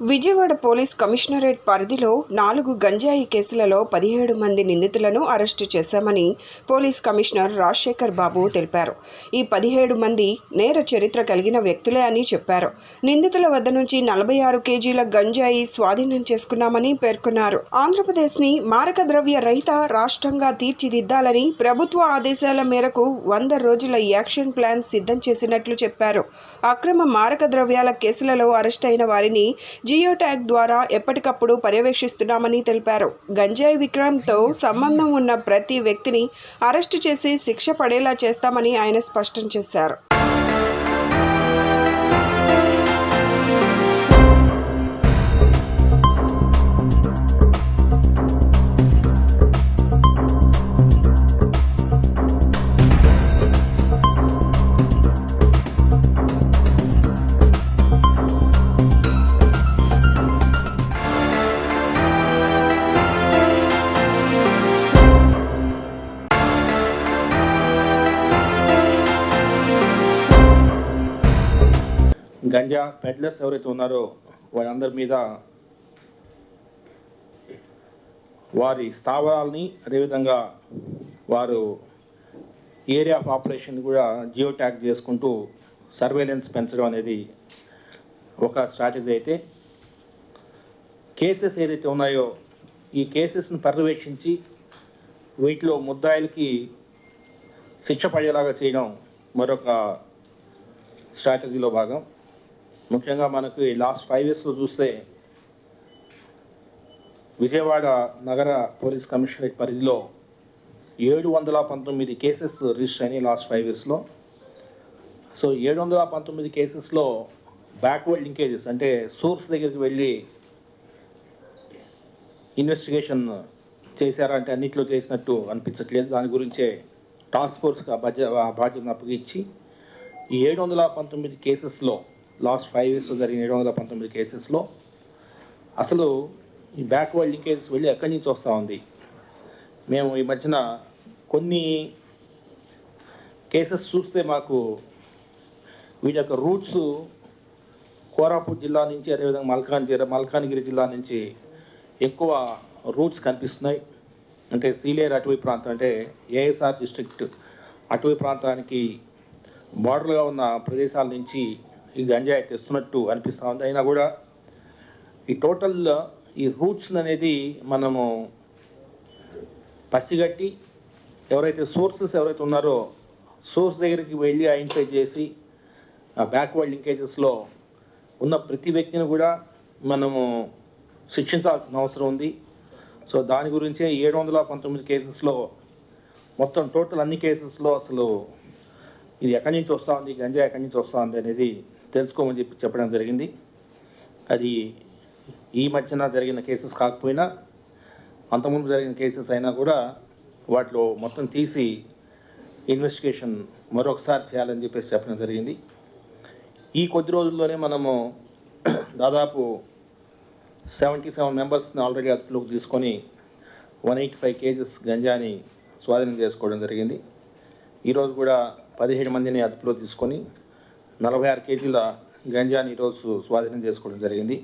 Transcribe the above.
Vijayawada police commissionerate పరిధిలో నాలుగు గంజాయి కేసులలో పదిహేడు మంది నిందితులను అరెస్టు చేశామని పోలీస్ కమిషనర్ రాజశేఖర్ బాబు తెలిపారు. ఈ పదిహేడు మంది నేర చరిత్ర కలిగిన వ్యక్తులే అని చెప్పారు. నిందితుల వద్ద నుంచి నలభై ఆరు కేజీల గంజాయి స్వాధీనం చేసుకున్నామని పేర్కొన్నారు. ఆంధ్రప్రదేశ్ని మారక ద్రవ్య రహిత రాష్ట్రంగా తీర్చిదిద్దాలని ప్రభుత్వ ఆదేశాల మేరకు వంద రోజుల యాక్షన్ ప్లాన్ సిద్ధం చేసినట్లు చెప్పారు. అక్రమ మారక ద్రవ్యాల కేసులలో అరెస్ట్ అయిన వారిని జియో ట్యాగ్ ద్వారా ఎప్పటికప్పుడు పర్యవేక్షిస్తున్నామని తెలిపారు. గంజాయి విక్రయంతో సంబంధం ఉన్న ప్రతి వ్యక్తిని అరెస్టు చేసి శిక్ష పడేలా చేస్తామని ఆయన స్పష్టం చేశారు. గంజా పెడ్లర్స్ ఎవరైతే ఉన్నారో వారందరి మీద వారి స్థావరాలని అదేవిధంగా వారు ఏరియా ఆఫ్ ఆపరేషన్ కూడా జియో ట్యాగ్ చేసుకుంటూ సర్వేలెన్స్ పెంచడం అనేది ఒక స్ట్రాటజీ అయితే. కేసెస్ ఏదైతే ఉన్నాయో ఈ కేసెస్ని పర్యవేక్షించి వీటిలో ముద్దాయిలకి శిక్ష పడేలాగా చేయడం మరొక స్ట్రాటజీలో భాగం. ముఖ్యంగా మనకు ఈ లాస్ట్ ఫైవ్ ఇయర్స్లో చూస్తే విజయవాడ నగర పోలీస్ కమిషనరేట్ పరిధిలో ఏడు వందల పంతొమ్మిది కేసెస్ రిజిస్టర్ అయినాయి లాస్ట్ ఫైవ్ ఇయర్స్లో సో ఏడు వందల పంతొమ్మిది కేసెస్లో బ్యాక్వర్డ్ లింకేజెస్ అంటే సోర్స్ దగ్గరికి వెళ్ళి ఇన్వెస్టిగేషన్ చేశారా అంటే అన్నింటిలో చేసినట్టు అనిపించట్లేదు. దాని గురించే టాస్క్ ఫోర్స్కి ఆ బాధ్యతను అప్పగించి ఈ ఏడు వందల పంతొమ్మిది కేసెస్లో లాస్ట్ ఫైవ్ ఇయర్స్లో జరిగిన ఏడు వందల పంతొమ్మిది కేసెస్లో అసలు ఈ బ్యాక్వర్డ్ లింకేజెస్ వెళ్ళి ఎక్కడి నుంచి వస్తూ ఉంది? మేము ఈ మధ్యన కొన్ని కేసెస్ చూస్తే మాకు వీటి యొక్క రూట్స్ కోరాపూర్ జిల్లా నుంచి అదేవిధంగా మల్కాన్గిరి మల్కాన్గిరి జిల్లా నుంచి ఎక్కువ రూట్స్ కనిపిస్తున్నాయి. అంటే సీలేరు అటవీ ప్రాంతం అంటే ఏఎస్ఆర్ డిస్ట్రిక్ట్ అటవీ ప్రాంతానికి బార్డర్గా ఉన్న ప్రదేశాల నుంచి ఈ గంజాయి తెస్తున్నట్టు అనిపిస్తూ ఉంది. అయినా కూడా ఈ టోటల్ ఈ రూట్స్ అనేది మనము పసిగట్టి ఎవరైతే సోర్సెస్ ఎవరైతే ఉన్నారో సోర్స్ దగ్గరికి వెళ్ళి ఐడెంటిఫై చేసి ఆ బ్యాక్వర్డ్ లింకేజెస్లో ఉన్న ప్రతి వ్యక్తిని కూడా మనము శిక్షించాల్సిన అవసరం ఉంది. సో దాని గురించే ఏడు వందల పంతొమ్మిది కేసెస్లో మొత్తం టోటల్ అన్ని కేసెస్లో అసలు ఇది ఎక్కడి నుంచి వస్తూ ఉంది గంజా ఎక్కడి నుంచి వస్తూ ఉంది అనేది తెలుసుకోమని చెప్పి చెప్పడం జరిగింది. అది ఈ మధ్యన జరిగిన కేసెస్ కాకపోయినా అంతకుముందు జరిగిన కేసెస్ అయినా కూడా వాటిలో మొత్తం తీసి ఇన్వెస్టిగేషన్ మరొకసారి చేయాలని చెప్పేసి చెప్పడం జరిగింది. ఈ కొద్ది రోజుల్లోనే మనము దాదాపు సెవెంటీ సెవెన్ మెంబర్స్ని ఆల్రెడీ అదుపులోకి తీసుకొని వన్ ఎయిటీ ఫైవ్ కేజెస్ గంజాని స్వాధీనం చేసుకోవడం జరిగింది. ఈరోజు కూడా పదిహేడు మందిని అదుపులో తీసుకొని నలభై ఆరు కేజీల గంజాని ఈరోజు స్వాధీనం చేసుకోవడం జరిగింది.